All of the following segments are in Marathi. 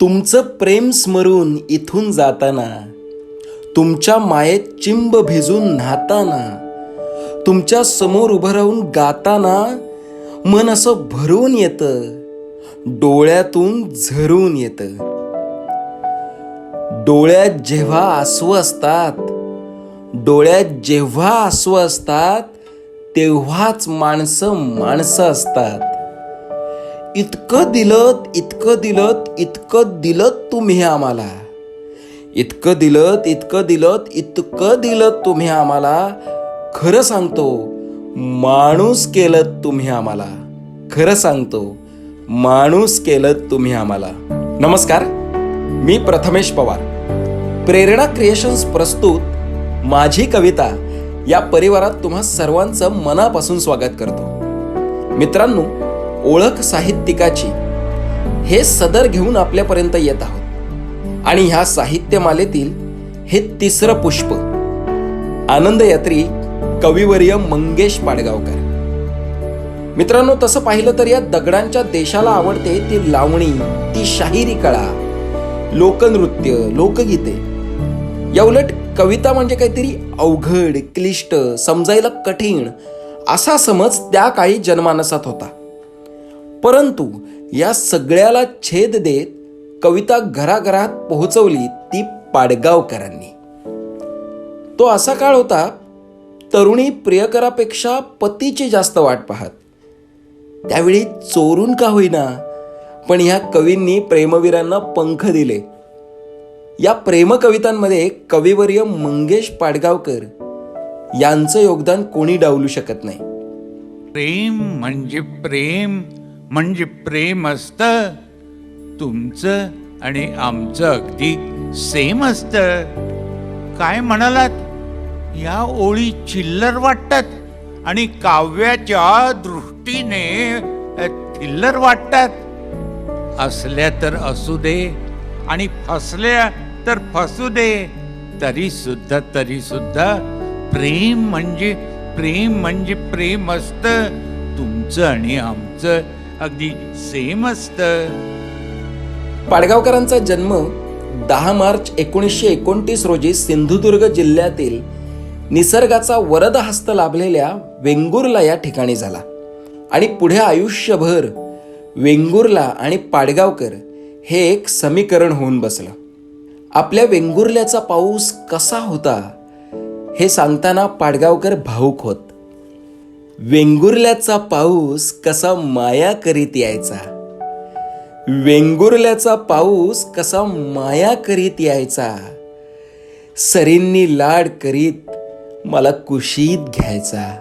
तुमचं प्रेम स्मरून इथून जाताना तुमच्या मायेत चिंब भिजून न्हाताना तुमच्यासमोर उभं राहून गाताना मन असं भरून येतं डोळ्यातून झरून येतं. डोळ्यात जेव्हा आसू असतात डोळ्यात जेव्हा आसू असतात तेव्हाच माणसं माणसं असतात. इतकं दिलं इतकं दिलं इतकं दिलं तुम्ही आम्हाला. इतकं दिलं इतकं दिलं इतकं दिलं तुम्ही आम्हाला. खरं सांगतो माणूस केलं तुम्ही आम्हाला. खरं सांगतो माणूस केलं तुम्ही आम्हाला. नमस्कार मी प्रथमेश पवार. प्रेरणा क्रिएशन्स प्रस्तुत माझी कविता या परिवारात तुम्हा सर्वांचं मनापासून स्वागत करतो. मित्रांनो ओळख साहित्यिकाची. हे सदर घेऊन आपल्यापर्यंत येत आहोत. आणि ह्या साहित्यमालेतील हे तिसरं पुष्प. आनंदयात्री कविवर्य मंगेश पाडगावकर. मित्रांनो तसं पाहिलं तर या दगडांच्या देशाला आवडते ती लावणी ती शाहिरी कळा लोकनृत्य लोकगीते. या उलट कविता म्हणजे काहीतरी अवघड क्लिष्ट समजायला कठीण असा समज त्या काळी जनमानसात होता. परंतु या सगळ्याला छेद देत कविता घराघरात पोहोचवली ती पाडगावकरांनी. तो असा काळ होता तरुणी प्रियकरापेक्षा पतीची जास्त वाट पाहत. त्यावेळी चोरून का होईना पण ह्या कवींनी प्रेमवीरांना पंख दिले. या प्रेमकवितांमध्ये कविवर्य मंगेश पाडगावकर यांचं योगदान कोणी डावलू शकत नाही. प्रेम म्हणजे प्रेम. म्हणजे प्रेम असतं तुमचं आणि आमचं अगदी सेम असतं. काय म्हणालात? या ओळी चिल्लर वाटतात आणि काव्याच्या दृष्टीने थिल्लर वाटतात. असल्या तर असू दे आणि फसल्या तर फसू दे तरी सुद्धा तरी सुद्धा प्रेम म्हणजे प्रेम म्हणजे प्रेम असतं तुमचं आणि आमचं अगदी सेम असतं. पाडगावकरांचा जन्म दहा मार्च एकोणीसशे एकोणतीस रोजी सिंधुदुर्ग जिल्ह्यातील निसर्गाचा वरद हस्त लाभलेल्या वेंगुर्ला या ठिकाणी झाला. आणि पुढे आयुष्यभर वेंगुर्ला आणि पाडगावकर हे एक समीकरण होऊन बसलं. आपल्या वेंगुर्ल्याचा पाऊस कसा होता हे सांगताना पाडगावकर भाऊक होत. वेंगुर्ल्याचा पाऊस कसा माया करीत यायचा? वेंगुर्ल्याचा पाऊस कसा माया करीत यायचा? सरींनी लाड करीत मला कुशीत घ्यायचा.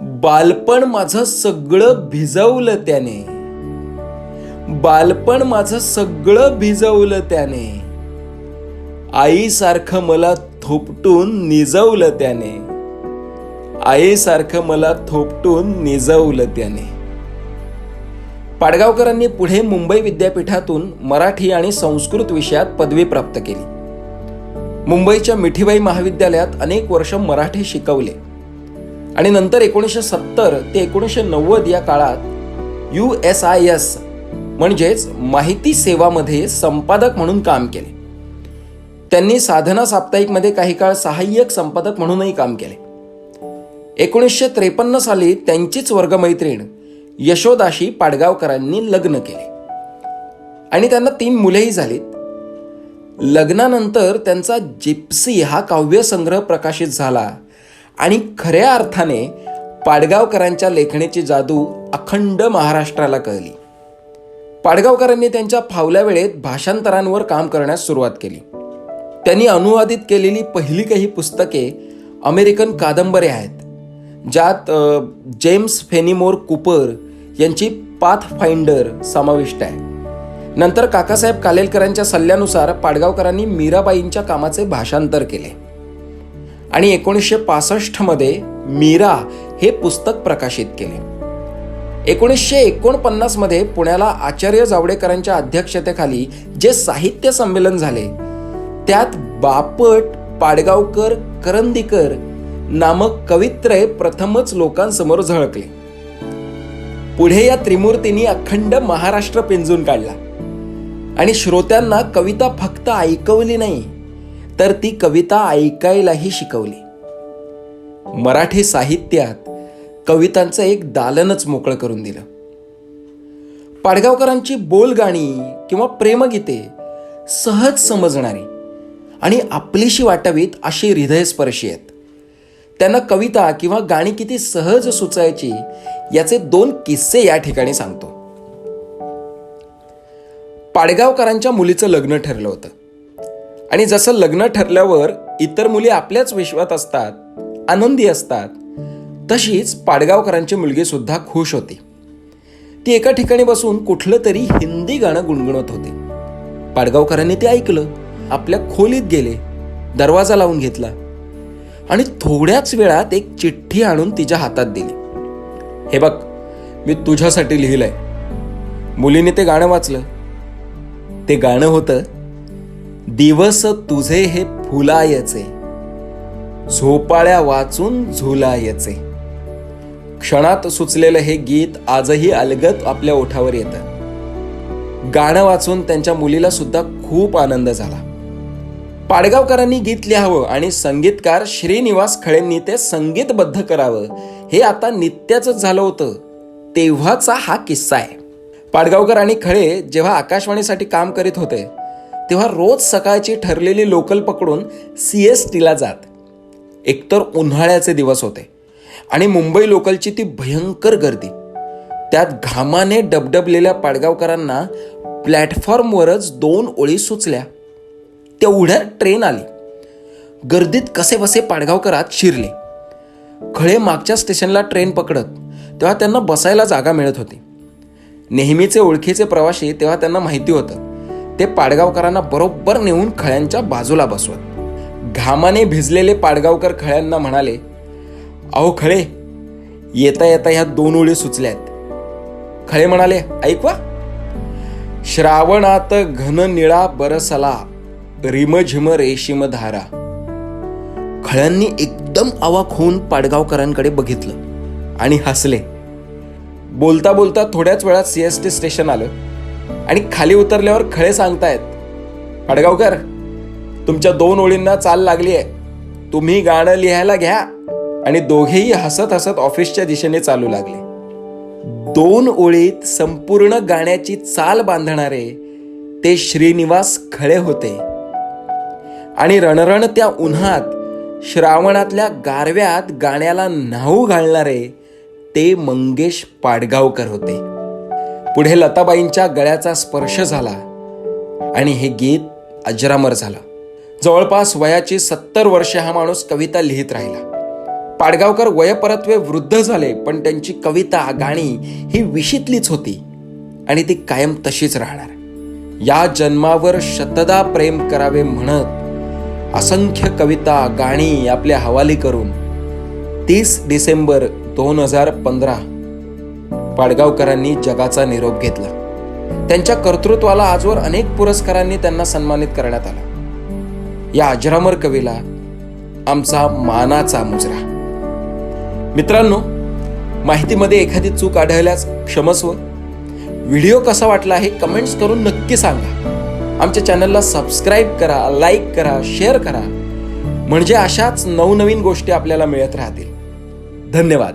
बालपण माझं सगळं भिजवलं त्याने. बालपण माझं सगळं भिजवलं त्याने. आईसारखं मला थोपटून निजवलं त्याने. आईसारखं मला थोपटून निजवलं त्याने. पाडगावकरांनी पुढे मुंबई विद्यापीठातून मराठी आणि संस्कृत विषयात पदवी प्राप्त केली. मुंबईच्या मिठीबाई महाविद्यालयात अनेक वर्ष मराठी शिकवले. आणि नंतर एकोणीसशे सत्तर ते एकोणीसशे नव्वद या काळात यू एस आय एस म्हणजेच माहिती सेवामध्ये संपादक म्हणून काम केले. त्यांनी साधना साप्ताहिकमध्ये काही काळ सहाय्यक संपादक म्हणूनही काम केले. एकोणीसशे त्रेपन्न साली त्यांचीच वर्गमैत्रीण यशोदाशी पाडगावकरांनी लग्न केले. आणि त्यांना तीन मुलेही झालीत. लग्नानंतर त्यांचा जिप्सी हा काव्यसंग्रह प्रकाशित झाला आणि खऱ्या अर्थाने पाडगावकरांच्या लेखणीची जादू अखंड महाराष्ट्राला कळली. पाडगावकरांनी त्यांच्या फावल्या वेळेत भाषांतरांवर काम करण्यास सुरुवात केली. त्यांनी अनुवादित केलेली पहिली काही पुस्तके अमेरिकन कादंबऱ्या आहेत. ज्यात जेम्स फेनिमोर कुपर यांची पाथफाइंडर समाविष्ट आहे. नंतर काकासाहेब कालेलकरांच्या सल्ल्यानुसार पाडगावकरांनी मीराबाईंच्या कामाचे भाषांतर केले. आणि एकोणीसशे पासष्टमध्ये मीरा हे पुस्तक प्रकाशित केले. एकोणीसशे एकोणपन्नासमध्ये पुण्याला आचार्य जावडेकरांच्या अध्यक्षतेखाली जे साहित्य संमेलन झाले त्यात बापट पाडगावकर करंदीकर नामक कवित्रय प्रथमच लोकांसमोर झळकले. पुढे या त्रिमूर्तींनी अखंड महाराष्ट्र पिंजून काढला. आणि श्रोत्यांना कविता फक्त ऐकवली नाही तर ती कविता ऐकायलाही शिकवली. मराठी साहित्यात कवितांचं एक दालनच मोकळं करून दिलं. पाडगावकरांची बोलगाणी किंवा प्रेमगीते सहज समजणारी आणि आपलीशी वाटावीत अशी हृदयस्पर्शी आहेत. त्यांना कविता किंवा गाणी किती सहज सुचायची याचे दोन किस्से या ठिकाणी सांगतो. पाडगावकरांच्या मुलीचं लग्न ठरलं होतं. आणि जसं लग्न ठरल्यावर इतर मुली आपल्याच विश्वात असतात आनंदी असतात तशीच पाडगावकरांची मुलगी सुद्धा खुश होती. ती एका ठिकाणी बसून कुठलं तरी हिंदी गाणं गुणगुणत होते. पाडगावकरांनी ते ऐकलं आपल्या खोलीत गेले दरवाजा लावून घेतला आणि थोड्याच वेळात एक चिठ्ठी आणून तिच्या हातात दिली. हे बघ मी तुझ्यासाठी लिहिलंय. मुलीने ते गाणं वाचलं. ते गाणं होतं दिवस तुझे हे फुलायचे झोपाळ्या वाचून झुलायचे. क्षणात सुचलेलं हे गीत आजही अलगत आपल्या ओठावर येतं. गाणं वाचून त्यांच्या मुलीला सुद्धा खूप आनंद झाला. पाडगावकरांनी गीत लिहावं आणि संगीतकार श्रीनिवास खळेंनी ते संगीतबद्ध करावं. हे आता नित्याचंच झालं होतं. तेव्हाचा हा किस्सा आहे. पाडगावकर आणि खळे जेव्हा आकाशवाणीसाठी काम करीत होते तेव्हा रोज सकाळची ठरलेली लोकल पकडून सी एस टीला जात. एकतर उन्हाळ्याचे दिवस होते आणि मुंबई लोकलची ती भयंकर गर्दी. त्यात घामाने डबडबलेल्या पाडगावकरांना प्लॅटफॉर्मवरच दोन ओळी सुचल्या. तेवढ्यात ट्रेन आली. गर्दीत कसेबसे पाडगावकरात शिरले. खळे मागच्या स्टेशनला ट्रेन पकडत तेव्हा त्यांना बसायला जागा मिळत होती. नेहमीचे ओळखीचे प्रवासी तेव्हा त्यांना माहिती होतं ते पाडगावकरांना बरोबर नेऊन खळ्यांच्या बाजूला बसवत. घामाने भिजलेले पाडगावकर खळ्यांना म्हणाले अहो खळे येता येता ह्या दोन ओळी सुचल्यात. खळे म्हणाले ऐकवा. श्रावणात घन निळा बरसला रिमझिम रेशीम धारा खळ्यांनी एकदम आवाक होऊन पाडगावकरांकडे बघितलं आणि हसले. बोलता बोलता थोड्याच वेळात सी एस टी स्टेशन आलं आणि खाली उतरल्यावर खळे सांगतायत पाडगावकर तुमच्या दोन ओळींना चाल लागली आहे तुम्ही गाणं लिहायला घ्या. आणि दोघेही हसत हसत ऑफिसच्या दिशेने चालू लागले. दोन ओळीत संपूर्ण गाण्याची चाल बांधणारे ते श्रीनिवास खळे होते. आणि रणरण त्या उन्हात श्रावणातल्या गारव्यात गाण्याला न्हाऊ घालणारे ते मंगेश पाडगावकर होते. पुढे लताबाईंच्या गळ्याचा स्पर्श झाला आणि हे गीत अजरामर झालं. जवळपास वयाची सत्तर वर्षे हा माणूस कविता लिहित राहिला. पाडगावकर वयपरत्वे वृद्ध झाले पण त्यांची कविता गाणी ही विशीतलीच होती आणि ती कायम तशीच राहणार. या जन्मावर शतदा प्रेम करावे म्हणत असंख्य कविता गाणी आपल्या हवाली करून तीस डिसेंबर दोन हजार पंधरा पाडगावकरांनी जगाचा निरोप घेतला. त्यांच्या कर्तृत्वाला आजवर अनेक पुरस्कारांनी त्यांना सन्मानित करण्यात आला. या अजरामर कवीला आमचा मानाचा मुजरा. मित्रांनो माहितीमध्ये एखादी चूक आढळल्यास क्षमस्व. व्हिडिओ कसा वाटला हे कमेंट्स करून नक्की सांगा. आमच्या चॅनलला सबस्क्राईब करा लाईक करा शेअर करा. म्हणजे अशाच नवनवीन गोष्टी आपल्याला मिळत राहतील. धन्यवाद.